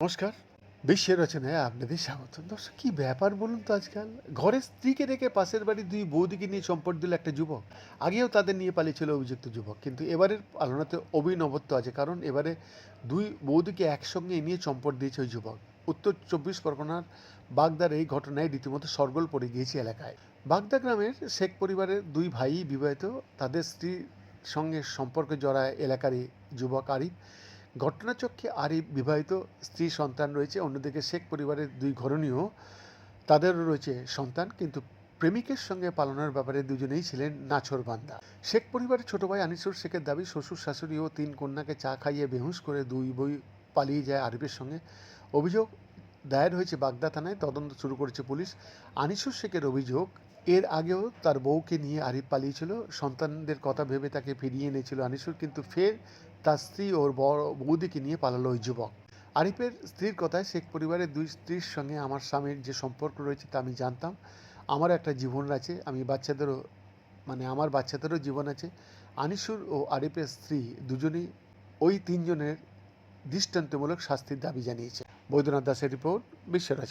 নমস্কার, বিশ্বের রচনায় আপনাদের স্বাগত। দর্শক, কি ব্যাপার বলুন তো আজকাল? ঘরের স্ত্রীকে রেখে পাশের বাড়ির দুই বৌদিকে নিয়ে চম্পট দিল একটা যুবক। আগেও তাদের নিয়ে পালিয়েছিল অভিযুক্ত যুবক, কিন্তু এবারের পালনাতে অভিনবত্ব আছে, কারণ এবারে দুই বৌদিকে একসঙ্গে নিয়ে চম্পট দিয়েছে ওই যুবক। উত্তর চব্বিশ পরগনার বাগদার এই ঘটনায় রীতিমতো সরগোল পড়ে গিয়েছে এলাকায়। বাগদা গ্রামের শেখ পরিবারের দুই ভাই বিবাহিত, তাদের স্ত্রীর সঙ্গে সম্পর্কে জড়ায় এলাকারই যুবক আরিফ। ঘটনাচক্ষে আরিফ বিবাহিত, স্ত্রী, সন্তান রয়েছে। অন্যদিকে শেখ পরিবারের দুই ঘরণীয়, তাদেরও রয়েছে সন্তান। কিন্তু প্রেমিকের সঙ্গে পালনের ব্যাপারে দুজনেই ছিলেন নাছর বান্দা। শেখ পরিবারের ছোট ভাই আনিসুর শেখের দাবি, শ্বশুর, শাশুড়ি ও তিন কন্যাকে চা খাইয়ে বেহুশ করে দুই বই পালিয়ে যায় আরিফের সঙ্গে। অভিযোগ দায়ের হয়েছে বাগদা থানায়, তদন্ত শুরু করেছে পুলিশ। আনিসুর শেখের অভিযোগ, এর আগেও তার বউকে নিয়ে আরিফ পালিয়েছিল। সন্তানদের কথা ভেবে তাকে ফিরিয়ে এনেছিল আনিসুর, কিন্তু ফের তার স্ত্রী ওর বড় বৌদিকে নিয়ে পালালো ওই যুবক। আরিফের স্ত্রীর কথায় শেখ পরিবারের দুই স্ত্রীর সঙ্গে আমার স্বামীর যে সম্পর্ক রয়েছে তা আমি জানতাম। আমার একটা জীবন আছে, আমি বাচ্চাদেরও মানে আমার বাচ্চাদেরও জীবন আছে। আনিসুর ও আরিফের স্ত্রী দুজনেই, ওই তিনজনের দৃষ্টান্তমূলক শাস্তির দাবি জানিয়েছে। বৈদ্যনাথ দাসের রিপোর্ট বিশ্বরাজ